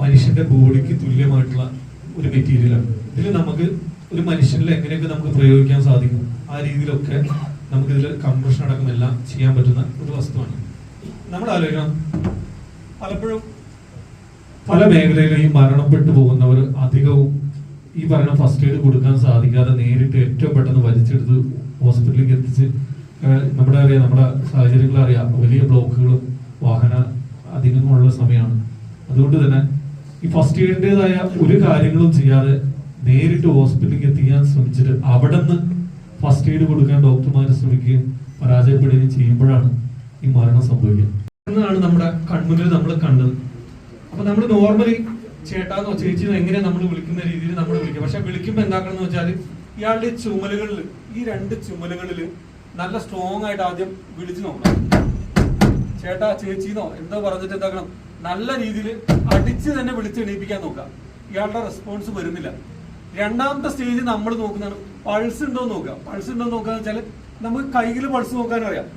മനുഷ്യന്റെ ബോഡിക്ക് തുല്യമായിട്ടുള്ള ഒരു മെറ്റീരിയലാണ് ഇതിൽ നമുക്ക് ഒരു മനുഷ്യനിൽ എങ്ങനെയൊക്കെ നമുക്ക് പ്രയോഗിക്കാൻ സാധിക്കും ആ രീതിയിലൊക്കെ നമുക്ക് ഇതിൽ കംപ്രഷൻ അടക്കം എല്ലാം ചെയ്യാൻ പറ്റുന്ന ഒരു വസ്തുവാണ്. നമ്മൾ ആലോചിക്കണം. പലപ്പോഴും പല മേഖലയിലും മരണപ്പെട്ടു പോകുന്നവർ അധികവും ഈ പറയുന്ന ഫസ്റ്റ് എയ്ഡ് കൊടുക്കാൻ സാധിക്കാതെ നേരിട്ട് ഏറ്റവും പെട്ടെന്ന് വലിച്ചെടുത്ത് ഹോസ്പിറ്റലിലേക്ക് എത്തിച്ച് നമ്മുടെ അറിയാം നമ്മുടെ സാഹചര്യങ്ങൾ അറിയാം വലിയ ബ്ലോക്കുകളും വാഹന അധികമുള്ള സമയമാണ്. അതുകൊണ്ട് തന്നെ ഈ ഫസ്റ്റ് എയ്ഡിന്റെതായ ഒരു കാര്യങ്ങളും ചെയ്യാതെ നേരിട്ട് ഹോസ്പിറ്റലിലേക്ക് എത്തിക്കാൻ ശ്രമിച്ചിട്ട് അവിടെ നിന്ന് ഫസ്റ്റ് എയ്ഡ് കൊടുക്കാൻ ഡോക്ടർമാർ ശ്രമിക്കുകയും പരാജയപ്പെടുകയും ചെയ്യുമ്പോഴാണ് ഈ മരണം സംഭവിക്കുക. എന്നാണ് നമ്മുടെ കൺമുന്നിൽ നമ്മൾ കണ്ടത്. അപ്പൊ നമ്മൾ നോർമലി ചേട്ടാന്നോ ചേച്ചിന്നോ എങ്ങനെ നമ്മൾ വിളിക്കുന്ന രീതിയിൽ നമ്മൾ വിളിക്കും പക്ഷെ വിളിക്കുമ്പോൾ എന്താക്കണം എന്ന് വെച്ചാൽ ഇയാളുടെ ചുമലുകളിൽ ഈ രണ്ട് ചുമലുകളിൽ നല്ല സ്ട്രോങ് ആയിട്ട് ആദ്യം വിളിച്ചു നോക്കണം. ചേട്ടാ ചേച്ചിന്നോ എന്തോ പറഞ്ഞിട്ട് എന്താക്കണം? നല്ല രീതിയിൽ അടിച്ച് തന്നെ വിളിച്ച് എണീപ്പിക്കാൻ നോക്കാം ഇയാളുടെ റെസ്പോൺസ് വരുന്നില്ല. രണ്ടാമത്തെ സ്റ്റേജ് നമ്മൾ നോക്കുന്നതാണ്. പൾസ് ഉണ്ടോ നോക്കുക. പൾസ് ഉണ്ടോ നോക്കുക വെച്ചാൽ നമുക്ക് കയ്യിൽ പൾസ് നോക്കാൻ അറിയാം.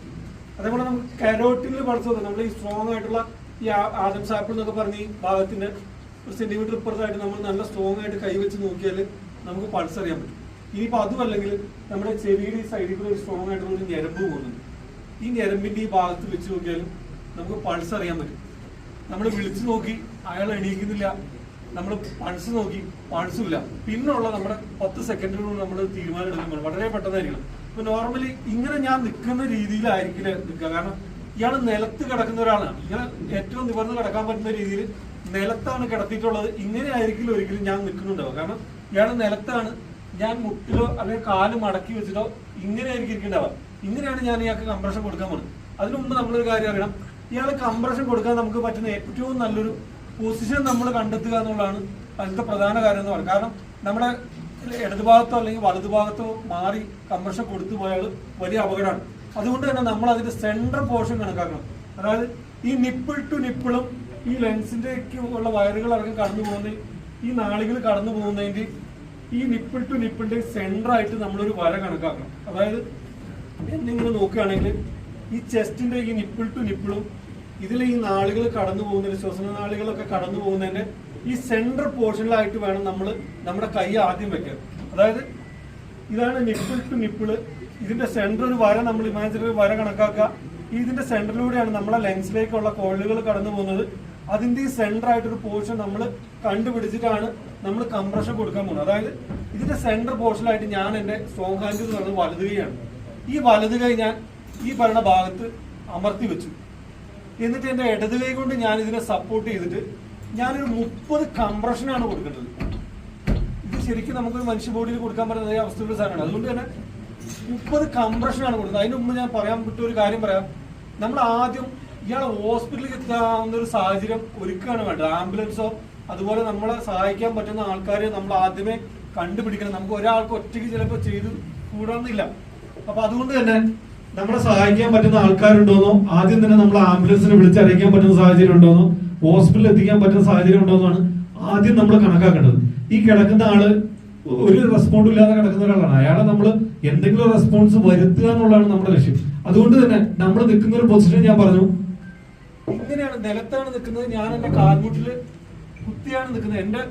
അതേപോലെ നമുക്ക് കരോട്ടിൽ പൾസ് നോക്കാം നമ്മൾ ഈ സ്ട്രോങ് ആയിട്ടുള്ള ഈ ആദം സാപ്പിൾ എന്നൊക്കെ പറഞ്ഞ ഈ ഭാഗത്തിന്റെ ഒരു സെന്റിമീറ്റർ ഇപ്പുറത്തായിട്ട് നമ്മൾ നല്ല സ്ട്രോങ് ആയിട്ട് കൈ വെച്ച് നോക്കിയാൽ നമുക്ക് പൾസ് അറിയാൻ പറ്റും. ഇനിയിപ്പോൾ അതും അല്ലെങ്കിൽ നമ്മുടെ ചെവിയുടെ ഈ സൈഡിൽ കൂടെ സ്ട്രോങ് ആയിട്ടുള്ള ഒരു ഞരമ്പ് പോകുന്നുണ്ട്. ഈ ഞരമ്പിന്റെ ഈ ഭാഗത്ത് വെച്ച് നോക്കിയാലും നമുക്ക് പൾസ് അറിയാൻ പറ്റും. നമ്മൾ വിളിച്ചു നോക്കി അയാൾ എണീക്കുന്നില്ല. നമ്മൾ പൾസ് നോക്കി പൾസും ഇല്ല പിന്നുള്ള നമ്മുടെ പത്ത് സെക്കൻഡിനുള്ളിൽ നമ്മൾ തീരുമാനം എടുക്കുമ്പോൾ വളരെ പെട്ടെന്നായിരിക്കണം. ഇപ്പൊ നോർമലി ഇങ്ങനെ ഞാൻ നിൽക്കുന്ന രീതിയിലായിരിക്കില്ല നിൽക്കുക. കാരണം ഇയാൾ നിലത്ത് കിടക്കുന്ന ഒരാളാണ്. ഇയാൾ ഏറ്റവും നിവർന്ന് കിടക്കാൻ പറ്റുന്ന രീതിയിൽ നിലത്താണ് കിടത്തിയിട്ടുള്ളത്. ഇങ്ങനെ ആയിരിക്കില്ല ഒരിക്കലും ഞാൻ നിൽക്കുന്നുണ്ടാവുക. കാരണം ഇയാൾ നിലത്താണ്. ഞാൻ മുട്ടിലോ അല്ലെങ്കിൽ കാൽ മടക്കി വെച്ചിട്ടോ ഇങ്ങനെ ആയിരിക്കും ഇരിക്കുന്നുണ്ടാവുക. ഇങ്ങനെയാണ് ഞാൻ ഇയാൾക്ക് കംപ്രഷൻ കൊടുക്കാൻ പോകുന്നത്. അതിനു മുമ്പ് നമ്മളൊരു കാര്യം അറിയണം. ഇയാൾ കംപ്രഷൻ കൊടുക്കാൻ നമുക്ക് പറ്റുന്ന ഏറ്റവും നല്ലൊരു പൊസിഷൻ നമ്മൾ കണ്ടെത്തുക എന്നുള്ളതാണ് അതിന്റെ പ്രധാന കാര്യം എന്ന് പറയുന്നത്. കാരണം നമ്മുടെ ഇടതുഭാഗത്തോ അല്ലെങ്കിൽ വലതുഭാഗത്തോ മാറി കംപ്രഷൻ കൊടുത്തു പോയാൽ വലിയ അപകടമാണ്. അതുകൊണ്ട് തന്നെ നമ്മൾ അതിന്റെ സെൻട്രൽ പോർഷൻ കണക്കാക്കണം. അതായത് ഈ നിപ്പിൾ ടു നിപ്പിളും ഈ ലെൻസിന്റെ ഉള്ള വയറുകൾ അടക്കം കടന്നു പോകുന്ന ഈ നാളികൾ കടന്നു പോകുന്നതിന്റെ ഈ നിപ്പിൾ ടു നിപ്പിളിന്റെ സെന്റർ ആയിട്ട് നമ്മളൊരു വര കണക്കാക്കണം. അതായത് എന്നിങ്ങനെ നോക്കുകയാണെങ്കിൽ ഈ ചെസ്റ്റിന്റെ ഈ നിപ്പിൾ ടു നിപ്പിളും ഇതിൽ ഈ നാളുകൾ കടന്നു പോകുന്നതിന് ശ്വസന നാളുകളൊക്കെ കടന്നു പോകുന്നതിന്റെ ഈ സെൻട്രൽ പോർഷനിലായിട്ട് വേണം നമ്മൾ നമ്മുടെ കൈ ആദ്യം വെക്കുക അതായത് ഇതാണ് നിപ്പിൾ ടു നിപ്പിൾ ഇതിന്റെ സെന്റർ ഒരു വര നമ്മൾ ഇമാജിനറി വര കണക്കാക്കുക. ഇതിന്റെ സെന്ററിലൂടെയാണ് നമ്മളെ ലെൻസിലേക്കുള്ള കോളുകൾ കടന്നു പോകുന്നത്. അതിന്റെ ഈ സെന്റർ ആയിട്ടൊരു പോർഷൻ നമ്മൾ കണ്ടുപിടിച്ചിട്ടാണ് നമ്മൾ കംപ്രഷൻ കൊടുക്കാൻ പോകുന്നത്. അതായത് ഇതിന്റെ സെന്റർ പോർഷനിലായിട്ട് ഞാൻ എന്റെ സ്ട്രോങ് ഹാൻഡ് നിന്ന് വലതുകയാണ് വലത് കൈയാണ് ഈ വലതുകൈ ഞാൻ ഈ പറയുന്ന ഭാഗത്ത് അമർത്തി വെച്ചു. എന്നിട്ട് എന്റെ ഇടത് കൊണ്ട് ഞാൻ ഇതിനെ സപ്പോർട്ട് ചെയ്തിട്ട് ഞാനൊരു മുപ്പത് കംപ്രഷനാണ് കൊടുക്കേണ്ടത്. ഇത് ശരിക്കും നമുക്ക് മനുഷ്യ ബോഡിയിൽ കൊടുക്കാൻ പറ്റുന്ന അവസ്ഥയുള്ള സാധനമാണ്. അതുകൊണ്ട് തന്നെ മുപ്പത് കംപ്രഷനാണ് കൊടുക്കുന്നത്. അതിന് മുമ്പ് ഞാൻ പറയാൻ പറ്റിയ ഒരു കാര്യം പറയാം. നമ്മൾ ആദ്യം ഇയാളെ ഹോസ്പിറ്റലിൽ എത്താവുന്ന ഒരു സാഹചര്യം ഒരുക്കുകയാണ് വേണ്ടത്. ആംബുലൻസോ അതുപോലെ നമ്മളെ സഹായിക്കാൻ പറ്റുന്ന ആൾക്കാരെ നമ്മൾ ആദ്യമേ കണ്ടുപിടിക്കണം. നമുക്ക് ഒരാൾക്ക് ഒറ്റയ്ക്ക് ചിലപ്പോൾ ചെയ്ത് കൂടാന്നില്ല അപ്പൊ അതുകൊണ്ട് തന്നെ നമ്മളെ സഹായിക്കാൻ പറ്റുന്ന ആൾക്കാരുണ്ടോന്നോ? ആദ്യം തന്നെ നമ്മൾ ആംബുലൻസിനെ വിളിച്ചറിയിക്കാൻ പറ്റുന്ന സാഹചര്യം ഉണ്ടോന്നോ ഹോസ്പിറ്റലിൽ എത്തിക്കാൻ പറ്റുന്ന സാഹചര്യം ഉണ്ടോന്നാണ് ആദ്യം നമ്മൾ കണക്കാക്കേണ്ടത്. ഈ കിടക്കുന്ന ആൾ ഒരു റെസ്പോണ്ടും ഇല്ലാതെ കിടക്കുന്ന ഒരാളാണ്. അയാളെ നമ്മൾ എന്തെങ്കിലും റെസ്പോൺസ് വരുത്തുക എന്നുള്ളതാണ് നമ്മുടെ ലക്ഷ്യം. അതുകൊണ്ട് തന്നെ നമ്മൾ നിൽക്കുന്ന ഒരു പൊസിഷൻ ഞാൻ പറഞ്ഞു. ഇങ്ങനെയാണ് നിലത്താണ് നിൽക്കുന്നത്. ഞാൻ എന്റെ കാൽമുട്ടിൽ കുത്തിയാണ് നിൽക്കുന്നത്. എന്റെ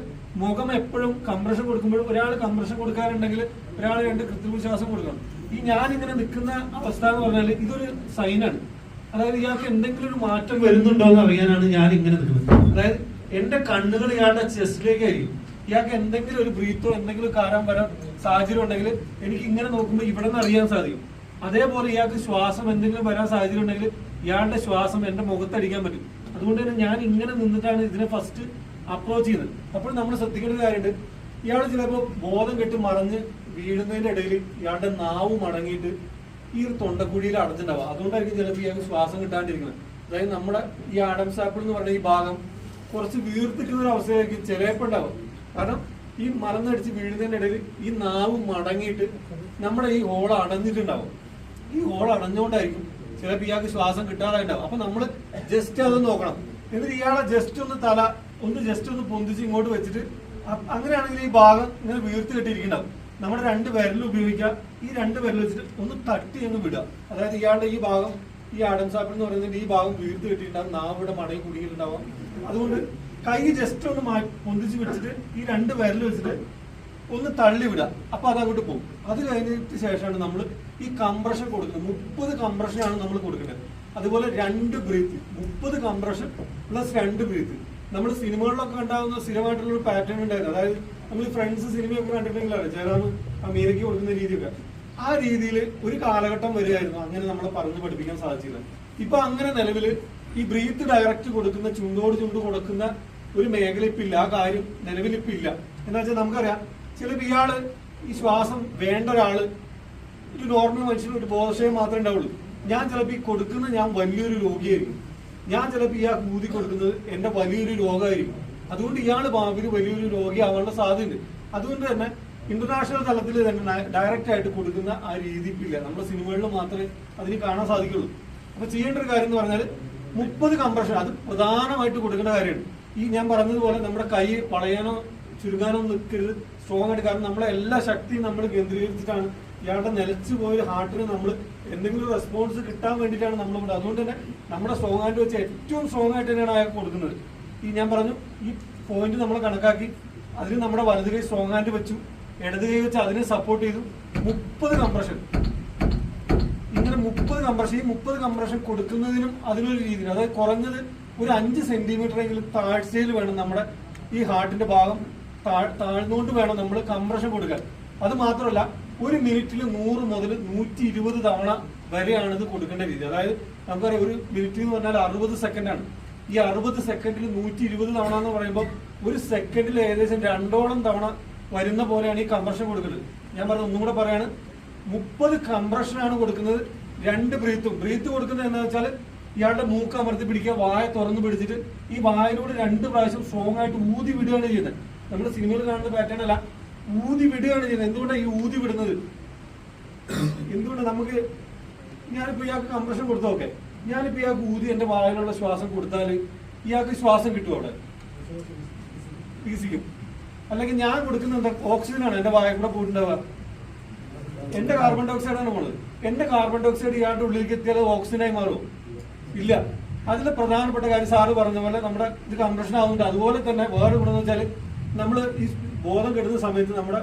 മുഖം എപ്പോഴും കംപ്രഷൻ കൊടുക്കുമ്പോഴും ഒരാൾ കംപ്രഷൻ കൊടുക്കാറുണ്ടെങ്കിൽ ഒരാൾ രണ്ട് കൃത്രിമ ശ്വാസം കൊടുക്കണം. ഈ ഞാൻ ഇങ്ങനെ നിൽക്കുന്ന അവസ്ഥ എന്ന് പറഞ്ഞാൽ ഇതൊരു സൈനാണ് അതായത് ഇയാൾക്ക് എന്തെങ്കിലും ഒരു മാറ്റം വരുന്നുണ്ടോ എന്ന് അറിയാനാണ് ഞാൻ ഇങ്ങനെ നിൽക്കുന്നത്. അതായത് എന്റെ കണ്ണുകൾ ഇയാളുടെ ചെസ്റ്റിലേക്കായിരിക്കും ഇയാൾക്ക് എന്തെങ്കിലും ഒരു ബ്രീത്തോ എന്തെങ്കിലും കാരം വരാൻ സാഹചര്യം ഉണ്ടെങ്കിൽ എനിക്ക് ഇങ്ങനെ നോക്കുമ്പോൾ ഇവിടെ നിന്ന് അറിയാൻ സാധിക്കും. അതേപോലെ ഇയാൾക്ക് ശ്വാസം എന്തെങ്കിലും വരാൻ സാഹചര്യം ഉണ്ടെങ്കിൽ ഇയാളുടെ ശ്വാസം എന്റെ മുഖത്തടിക്കാൻ പറ്റും. അതുകൊണ്ട് തന്നെ ഞാൻ ഇങ്ങനെ നിന്നിട്ടാണ് ഇതിനെ ഫസ്റ്റ് അപ്രോച്ച് ചെയ്യുന്നത്. അപ്പോൾ നമ്മൾ ശ്രദ്ധിക്കേണ്ട കാര്യമുണ്ട്. ഇയാൾ ചിലപ്പോൾ ബോധം കെട്ട് മറിഞ്ഞ് വീഴുന്നതിന്റെ ഇടയിൽ ഇയാളുടെ നാവ് മടങ്ങിയിട്ട് ഈ ഒരു തൊണ്ടക്കുഴിയിൽ അടച്ചിട്ടുണ്ടാവുക അതുകൊണ്ടായിരിക്കും ചിലപ്പോൾ ഇയാൾക്ക് ശ്വാസം കിട്ടാണ്ടിരിക്കുന്നത്. അതായത് നമ്മുടെ ഈ ആഡംസ് ആപ്പിൾ എന്ന് പറഞ്ഞ ഈ ഭാഗം കുറച്ച് വീർത്തിക്കുന്ന ഒരു അവസ്ഥയായിരിക്കും ചിലപ്പോൾ ഉണ്ടാവും. കാരണം ഈ മറന്നടിച്ച് വീഴുന്നതിന്റെ ഇടയിൽ ഈ നാവ് മടങ്ങിയിട്ട് നമ്മുടെ ഈ ഹോൾ അടഞ്ഞിട്ടുണ്ടാവും. ഈ ഹോൾ അടഞ്ഞുകൊണ്ടായിരിക്കും ചിലപ്പോൾ ഇയാൾക്ക് ശ്വാസം കിട്ടാതായിട്ടുണ്ടാവും. അപ്പൊ നമ്മൾ ജസ്റ്റ് അതൊന്ന് നോക്കണം. എന്നിട്ട് ഇയാളെ ജസ്റ്റ് ഒന്ന് തല ഒന്ന് ജസ്റ്റ് ഒന്ന് പൊന്തിച്ച് ഇങ്ങോട്ട് വെച്ചിട്ട് അങ്ങനെയാണെങ്കിൽ ഈ ഭാഗം ഇങ്ങനെ വീർത്ത് കെട്ടിയിരിക്കുന്നുണ്ടാവും. നമ്മുടെ രണ്ട് വിരൽ ഉപയോഗിക്കുക. ഈ രണ്ട് വിരൽ വെച്ചിട്ട് ഒന്ന് തട്ടി അങ്ങ് വിടുക. അതായത് ഇയാളുടെ ഈ ഭാഗം ഈ ആഡം സാപ്പിൾ എന്ന് പറയുന്നതിന്റെ ഈ ഭാഗം വീർത്ത് കെട്ടിയിട്ടുണ്ടാവും. നാവിടെ മടങ്ങി കുടുങ്ങിയിട്ടുണ്ടാവും. അതുകൊണ്ട് കൈ ജസ്റ്റ് ഒന്ന് പൊന്തിച്ച് പിടിച്ചിട്ട് ഈ രണ്ട് വിരൽ വെച്ചിട്ട് ഒന്ന് തള്ളി വിടുക. അപ്പൊ അത് അങ്ങോട്ട് പോകും. അത് കഴിഞ്ഞിട്ട് ശേഷമാണ് നമ്മൾ ഈ കംപ്രഷൻ കൊടുക്കുന്നത്. മുപ്പത് കംപ്രഷനാണ് നമ്മൾ കൊടുക്കേണ്ടത്. അതുപോലെ രണ്ട് ബ്രീത്ത് മുപ്പത് കംപ്രഷൻ പ്ലസ് രണ്ട് ബ്രീത്ത് നമ്മൾ സിനിമകളിലൊക്കെ ഉണ്ടാകുന്ന സ്ഥിരമായിട്ടുള്ള ഒരു പാറ്റേൺ ഉണ്ടായിരുന്നു. അതായത് നമ്മൾ ഫ്രണ്ട്സ് സിനിമയൊക്കെ കണ്ടിട്ടുണ്ടെങ്കിലാണ് ജയറാം അമീരയ്ക്ക് കൊടുക്കുന്ന രീതിയൊക്കെ. ആ രീതിയിൽ ഒരു കാലഘട്ടം വരികയായിരുന്നു അങ്ങനെ നമ്മളെ പറഞ്ഞു പഠിപ്പിക്കാൻ സാധിച്ചില്ല ഇപ്പൊ അങ്ങനെ നിലവിൽ ഈ ബ്രീത്ത് ഡയറക്റ്റ് കൊടുക്കുന്ന ചുണ്ടോട് ചുണ്ട് കൊടുക്കുന്ന ഒരു മേഖല ഇപ്പില്ല ആ കാര്യം നിലവിൽ ഇപ്പില്ല എന്താ വെച്ചാൽ നമുക്കറിയാം ചില ഇയാൾ ഈ ശ്വാസം വേണ്ട ഒരാൾ ഒരു നോർമൽ മനുഷ്യന് ഒരു ബോധക്ഷയം മാത്രമേ ഉണ്ടാവുള്ളൂ. ഞാൻ ചിലപ്പോൾ ഈ കൊടുക്കുന്ന ഞാൻ വലിയൊരു രോഗിയായിരിക്കും. ഞാൻ ചിലപ്പോൾ ഇയാൾക്ക് ഊതി കൊടുക്കുന്നത് എന്റെ വലിയൊരു രോഗമായിരിക്കും. അതുകൊണ്ട് ഇയാൾ ഭാവിയിൽ വലിയൊരു രോഗിയാവാനുള്ള സാധ്യതയുണ്ട്. അതുകൊണ്ട് തന്നെ ഇന്റർനാഷണൽ തലത്തിൽ തന്നെ ഡയറക്റ്റ് ആയിട്ട് കൊടുക്കുന്ന ആ രീതി ഇല്ല. നമ്മുടെ സിനിമകളിൽ മാത്രമേ അതിന് കാണാൻ സാധിക്കുള്ളൂ. അപ്പൊ ചെയ്യേണ്ട ഒരു കാര്യം എന്ന് പറഞ്ഞാൽ മുപ്പത് കംപ്രഷൻ അത് പ്രധാനമായിട്ട് കൊടുക്കേണ്ട കാര്യമാണ്. ഈ ഞാൻ പറഞ്ഞതുപോലെ നമ്മുടെ കൈ വളയാനോ ചുരുങ്ങാനോ നിൽക്കരുത്. സ്ട്രോങ് ആയിട്ട് കാരണം നമ്മളെ എല്ലാ ശക്തിയും നമ്മൾ കേന്ദ്രീകരിച്ചിട്ടാണ് ഇയാളുടെ നിലച്ചു പോയൊരു ഹാർട്ടിന് നമ്മൾ എന്തെങ്കിലും റെസ്പോൺസ് കിട്ടാൻ വേണ്ടിയിട്ടാണ് നമ്മൾ ഇവിടെ അതുകൊണ്ട് തന്നെ നമ്മുടെ സ്ട്രോങ് ആയിട്ട് വെച്ച് ഏറ്റവും സ്ട്രോങ് ആയിട്ട് തന്നെയാണ് അയാൾക്ക് കൊടുക്കുന്നത്. ഈ ഞാൻ പറഞ്ഞു ഈ പോയിന്റ് നമ്മൾ കണക്കാക്കി അതിന് നമ്മുടെ വലത് കൈ സ്ട്രോങ് ഹാൻഡ് വെച്ചു ഇടത് കൈ വെച്ച് അതിനെ സപ്പോർട്ട് ചെയ്തു മുപ്പത് കംപ്രഷൻ ഇങ്ങനെ മുപ്പത് കംപ്രഷൻ ഈ മുപ്പത് കംപ്രഷൻ കൊടുക്കുന്നതിനും അതിനൊരു രീതിയിൽ അതായത് കുറഞ്ഞത് ഒരു അഞ്ച് സെന്റിമീറ്റർ എങ്കിലും താഴ്ചയിൽ വേണം നമ്മുടെ ഈ ഹാർട്ടിന്റെ ഭാഗം താഴ്- താഴ്ന്നുകൊണ്ട് വേണം നമ്മൾ കംപ്രഷൻ കൊടുക്കാൻ. അത് മാത്രമല്ല ഒരു മിനിറ്റിൽ നൂറ് മുതൽ നൂറ്റി ഇരുപത് തവണ വരെയാണ് ഇത് കൊടുക്കേണ്ട രീതി. അതായത് നമുക്കറിയാം ഒരു മിനിറ്റ് എന്ന് പറഞ്ഞാൽ അറുപത് സെക്കൻഡാണ് ഈ അറുപത് സെക്കൻഡിൽ നൂറ്റി ഇരുപത് തവണ എന്ന് പറയുമ്പോൾ ഒരു സെക്കൻഡിൽ ഏകദേശം രണ്ടോളം തവണ വരുന്ന പോലെയാണ് ഈ കംപ്രഷൻ കൊടുക്കുന്നത്. ഞാൻ പറഞ്ഞ ഒന്നും കൂടെ പറയാണ്. മുപ്പത് കംപ്രഷനാണ് കൊടുക്കുന്നത് രണ്ട് ബ്രീത്തും ബ്രീത്ത് കൊടുക്കുന്നത് എന്താ വെച്ചാൽ ഇയാളുടെ മൂക്ക് അമർത്തി പിടിക്കുക വായ തുറന്നു പിടിച്ചിട്ട് ഈ വായയിലൂടെ രണ്ട് പ്രാവശ്യം സ്ട്രോങ് ആയിട്ട് ഊതി വിടുകയാണ് ചെയ്യുന്നത്. നമ്മൾ സിനിമയിൽ കാണുന്ന പാറ്റേൺ അല്ല. ഊതി വിടുകയാണ് ചെയ്യുന്നത്. എന്തുകൊണ്ടാണ് ഈ ഊതി വിടുന്നത്? എന്തുകൊണ്ട് നമുക്ക് ഞാനിപ്പോ ഇയാൾക്ക് കംപ്രഷൻ കൊടുത്തോക്കെ ഞാനിപ്പോ ഇയാൾക്ക് ഊതി എന്റെ വായിലുള്ള ശ്വാസം കൊടുത്താൽ ഇയാൾക്ക് ശ്വാസം കിട്ടും അവിടെ. പീസിക്കും അല്ലെങ്കിൽ ഞാൻ കൊടുക്കുന്ന എന്താ ഓക്സിജൻ ആണ് എന്റെ വായ കൂടെ പോയിട്ടുണ്ടാവുക. എന്റെ കാർബൺ ഡൈ ഓക്സൈഡ് ആണ് നമ്മൾ എന്റെ കാർബൺ ഡയോക്സൈഡ് ഇയാളുടെ ഉള്ളിലേക്ക് എത്തിയാൽ ഓക്സിജനായി മാറും. ഇല്ല. അതിൽ പ്രധാനപ്പെട്ട കാര്യം സാറ് പറഞ്ഞ പോലെ നമ്മുടെ ഇത് കംപ്രഷൻ ആവുന്നുണ്ട്. അതുപോലെ തന്നെ വേറെ ഗുണമെന്ന് വെച്ചാൽ നമ്മൾ ഈ ബോധം കെടുന്ന സമയത്ത് നമ്മുടെ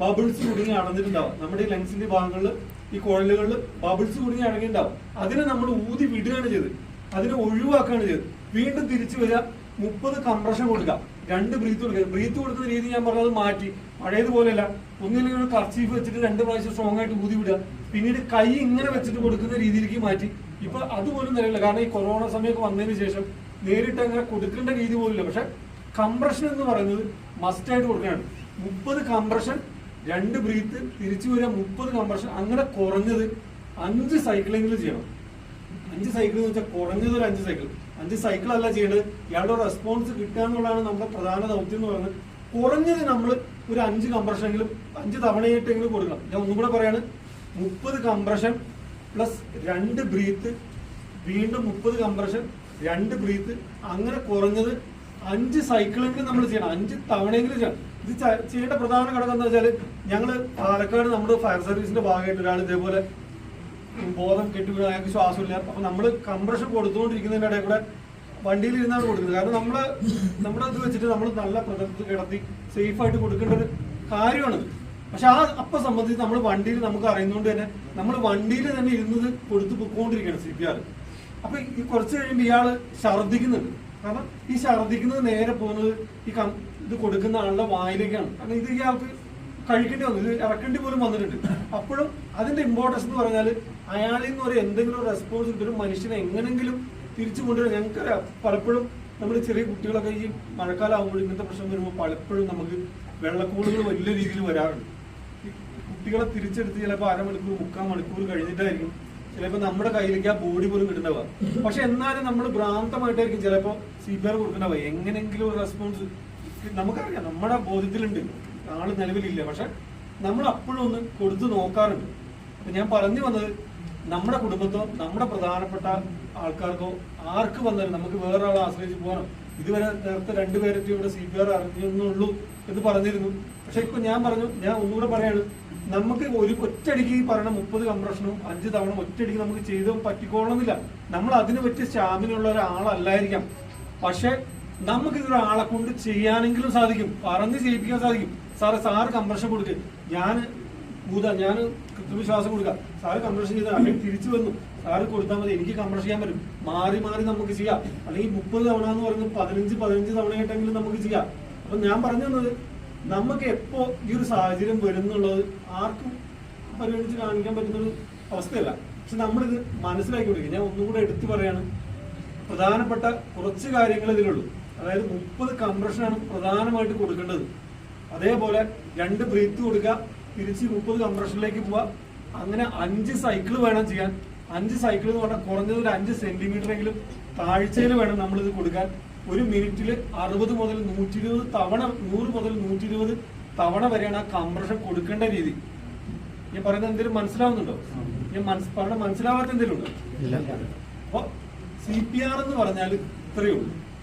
ബബിൾസ് കുടുങ്ങി അടഞ്ഞിട്ടുണ്ടാവും. നമ്മുടെ ഈ ലങ്സിന്റെ ഭാഗങ്ങളിൽ ഈ കുഴലുകളിൽ ബബിൾസ് കുടുങ്ങി അടങ്ങിയിട്ടുണ്ടാവും. അതിനെ നമ്മൾ ഊതി വിടുകയാണ് ചെയ്ത് അതിനെ ഒഴിവാക്കുകയാണ് ചെയ്ത് വീണ്ടും തിരിച്ചു വരിക മുപ്പത് കംപ്രഷൻ കൊടുക്കുക. രണ്ട് ബ്രീത്ത് കൊടുക്കുക. ബ്രീത്ത് കൊടുക്കുന്ന രീതി ഞാൻ പറഞ്ഞത് മാറ്റി. പഴയതുപോലെയല്ല. ഒന്നില്ലെങ്കിൽ ഒരു കർച്ചീഫ് വെച്ചിട്ട് രണ്ട് പ്രാവശ്യം സ്ട്രോങ് ആയിട്ട് ഊതി വിടുക. പിന്നീട് കൈ ഇങ്ങനെ വെച്ചിട്ട് കൊടുക്കുന്ന രീതിയിലേക്ക് മാറ്റി. ഇപ്പൊ അതുപോലും നിലവില്ല കാരണം ഈ കൊറോണ സമയമൊക്കെ വന്നതിന് ശേഷം നേരിട്ട് അങ്ങനെ കൊടുക്കേണ്ട രീതി പോലില്ല പക്ഷെ കംപ്രഷൻ എന്ന് പറയുന്നത് മസ്റ്റായിട്ട് കൊടുക്കണം മുപ്പത് കംപ്രഷൻ രണ്ട് ബ്രീത്ത് തിരിച്ചു വരിക മുപ്പത് കംപ്രഷൻ അങ്ങനെ കുറഞ്ഞത് അഞ്ച് സൈക്കിളെങ്കിലും ചെയ്യണം. അഞ്ച് സൈക്കിൾ എന്ന് വെച്ചാൽ കുറഞ്ഞത് ഒരു അഞ്ച് സൈക്കിൾ അഞ്ച് സൈക്കിൾ അല്ല ചെയ്യേണ്ടത്. ഇയാളുടെ റെസ്പോൺസ് കിട്ടുക എന്നുള്ളതാണ് നമ്മുടെ പ്രധാന ദൗത്യം എന്ന് പറയുന്നത്. കുറഞ്ഞത് നമ്മൾ ഒരു അഞ്ച് കംപ്രഷനെങ്കിലും അഞ്ച് തവണയായിട്ടെങ്കിലും കൊടുക്കണം. ഞാൻ ഒന്നും കൂടെ പറയാണ് മുപ്പത് കംപ്രഷൻ പ്ലസ് രണ്ട് ബ്രീത്ത് വീണ്ടും മുപ്പത് കംപ്രഷൻ രണ്ട് ബ്രീത്ത് അങ്ങനെ കുറഞ്ഞത് അഞ്ച് സൈക്കിളെങ്കിലും നമ്മൾ ചെയ്യണം. അഞ്ച് തവണയെങ്കിലും ചെയ്യണം. ഇത് ചെയ്യേണ്ട പ്രധാന ഘടകം എന്താ വെച്ചാൽ ഞങ്ങൾ പാലക്കാട് നമ്മുടെ ഫയർ സർവീസിന്റെ ഭാഗമായിട്ട് ഒരാൾ ഇതേപോലെ ബോധം കെട്ടിവിടുക അയാൾക്ക് ശ്വാസമില്ല. അപ്പൊ നമ്മൾ കംപ്രഷൻ കൊടുത്തുകൊണ്ടിരിക്കുന്നതിന്റെ ഇടയിൽ കൂടെ വണ്ടിയിൽ ഇരുന്നാണ് കൊടുക്കുന്നത്. കാരണം നമ്മൾ നമ്മുടെ ഇത് വെച്ചിട്ട് നമ്മൾ നല്ല പ്രതലത്തിൽ കിടത്തി സേഫ് ആയിട്ട് കൊടുക്കേണ്ട ഒരു കാര്യമാണത് പക്ഷെ ആ അപ്പൊ സംബന്ധിച്ച് നമ്മൾ വണ്ടിയിൽ നമുക്ക് അറിയുന്നതുകൊണ്ട് തന്നെ നമ്മൾ വണ്ടിയിൽ തന്നെ ഇരുന്നത് കൊടുത്ത് പൊക്കോണ്ടിരിക്കുകയാണ് സി പി ആർ അപ്പൊ ഈ കുറച്ച് കഴിയുമ്പോൾ ഇയാൾ ഛർദ്ദിക്കുന്നുണ്ട്. കാരണം ഈ ഛർദ്ദിക്കുന്നത് നേരെ പോകുന്നത് ഈ ഇത് കൊടുക്കുന്ന ആളുടെ വായിലേക്കാണ്. കാരണം ഇത് ഇയാൾക്ക് കഴിക്കേണ്ടി വന്നു. ഇത് ഇറക്കേണ്ടി പോലും വന്നിട്ടുണ്ട്. അപ്പോഴും അതിന്റെ ഇമ്പോർട്ടൻസ് എന്ന് പറഞ്ഞാൽ അയാളിൽ നിന്ന് ഒരു എന്തെങ്കിലും റെസ്പോൺസ് കിട്ടും. മനുഷ്യനെ എങ്ങനെങ്കിലും തിരിച്ചു കൊണ്ടുവരും ഞങ്ങൾക്കറിയാം പലപ്പോഴും നമ്മൾ ചെറിയ കുട്ടികളൊക്കെ ഈ മഴക്കാലം ആകുമ്പോൾ ഇങ്ങനത്തെ പ്രശ്നം വരുമ്പോൾ പലപ്പോഴും നമുക്ക് വെള്ളക്കൂടുകൾ വലിയ രീതിയിൽ വരാറുണ്ട്. കുട്ടികളെ തിരിച്ചെടുത്ത് ചിലപ്പോൾ അരമണിക്കൂർ മുക്കാൽ മണിക്കൂർ കഴിഞ്ഞിട്ടായിരിക്കും ചിലപ്പോൾ നമ്മുടെ കയ്യിലേക്ക് ആ ബോഡി പോലും കിട്ടുന്നവ പക്ഷെ എന്നാലും നമ്മൾ ഭ്രാന്തമായിട്ടായിരിക്കും ചിലപ്പോൾ സി പി ആർ കൊടുക്കുന്നവ എങ്ങനെങ്കിലും ഒരു റെസ്പോൺസ് നമുക്കറിയാം നമ്മുടെ ബോധ്യത്തിലുണ്ട്. ആൾ നിലവിലില്ല. പക്ഷെ നമ്മൾ അപ്പോഴും ഒന്ന് കൊടുത്തു നോക്കാറുണ്ട്. അപ്പൊ ഞാൻ പറഞ്ഞു വന്നത് നമ്മുടെ കുടുംബത്തോ നമ്മുടെ പ്രധാനപ്പെട്ട ആൾക്കാർക്കോ ആർക്ക് വന്നാലും നമുക്ക് വേറെ ആളെ ആശ്രയിച്ച് പോകാനോ ഇതുവരെ നേരത്തെ രണ്ടുപേരൊക്കെ ഇവിടെ സി പി ആർ അറിഞ്ഞുള്ളൂ എന്ന് പറഞ്ഞിരുന്നു. പക്ഷെ ഇപ്പൊ ഞാൻ പറഞ്ഞു ഞാൻ ഒന്നുകൂടെ പറയാണ് നമുക്ക് ഒരു ഒറ്റടിക്ക് ഈ പറയുന്ന മുപ്പത് കംപ്രഷനും അഞ്ച് തവണ ഒറ്റടിക്ക് നമുക്ക് ചെയ്ത് പറ്റിക്കോളണമെന്നില്ല. നമ്മൾ അതിന് പറ്റിയ സ്റ്റാമിനുള്ള ഒരാളല്ലായിരിക്കാം. പക്ഷെ നമുക്ക് ഇതൊരാളെ കൊണ്ട് ചെയ്യാനെങ്കിലും സാധിക്കും. പറഞ്ഞ് ചെയ്യിപ്പിക്കാൻ സാധിക്കും. സാറ് സാറ് കംപ്രഷൻ കൊടുക്കുക ഞാൻ ഭൂത ഞാൻ കൃത്യവിശ്വാസം കൊടുക്കുക സാറ് കംപ്രഷൻ ചെയ്ത് അല്ലെങ്കിൽ തിരിച്ചു വന്നു. സാറ് കൊടുത്താൽ മതി. എനിക്ക് കംപ്രഷൻ ചെയ്യാൻ പറ്റും. മാറി മാറി നമുക്ക് ചെയ്യാം. അല്ലെങ്കിൽ മുപ്പത് തവണ എന്ന് പറയുന്നത് പതിനഞ്ച് പതിനഞ്ച് തവണയായിട്ടെങ്കിലും നമുക്ക് ചെയ്യാം. അപ്പൊ ഞാൻ പറഞ്ഞു തന്നത് നമുക്ക് എപ്പോ ഈ ഒരു സാഹചര്യം വരുന്നുള്ളത് ആർക്കും പരിഗണിച്ച് കാണിക്കാൻ പറ്റുന്ന ഒരു അവസ്ഥയല്ല. പക്ഷെ നമ്മളിത് മനസ്സിലാക്കി കൊടുക്കുക ഞാൻ ഒന്നും കൂടെ എടുത്തു പറയാണ്. പ്രധാനപ്പെട്ട കുറച്ച് കാര്യങ്ങൾ ഇതിലുള്ളൂ. അതായത് മുപ്പത് കംപ്രഷനാണ് പ്രധാനമായിട്ട് കൊടുക്കേണ്ടത്. അതേപോലെ രണ്ട് ബ്രീത്ത് കൊടുക്കുക തിരിച്ച് മുപ്പത് കംപ്രഷനിലേക്ക് പോവുക. അങ്ങനെ അഞ്ച് സൈക്കിൾ വേണം ചെയ്യാൻ. അഞ്ച് സൈക്കിൾ എന്ന് പറഞ്ഞാൽ കുറഞ്ഞത് ഒരു അഞ്ച് സെന്റിമീറ്റർ എങ്കിലും താഴ്ചയിൽ വേണം നമ്മളിത് കൊടുക്കാൻ. ഒരു മിനിറ്റിൽ അറുപത് മുതൽ നൂറ്റി ഇരുപത് തവണ നൂറ് മുതൽ നൂറ്റി ഇരുപത് തവണ വരെയാണ് ആ കംപ്രഷൻ കൊടുക്കേണ്ട രീതി. ഞാൻ പറയുന്നത് എന്തെങ്കിലും മനസ്സിലാവുന്നുണ്ടോ? ഞാൻ മനസ് പറഞ്ഞ മനസ്സിലാവാത്ത എന്തെങ്കിലും ഉണ്ടോ? അപ്പൊ സി പി ആർ എന്ന് പറഞ്ഞാൽ ഇത്രയേ ഉള്ളൂ.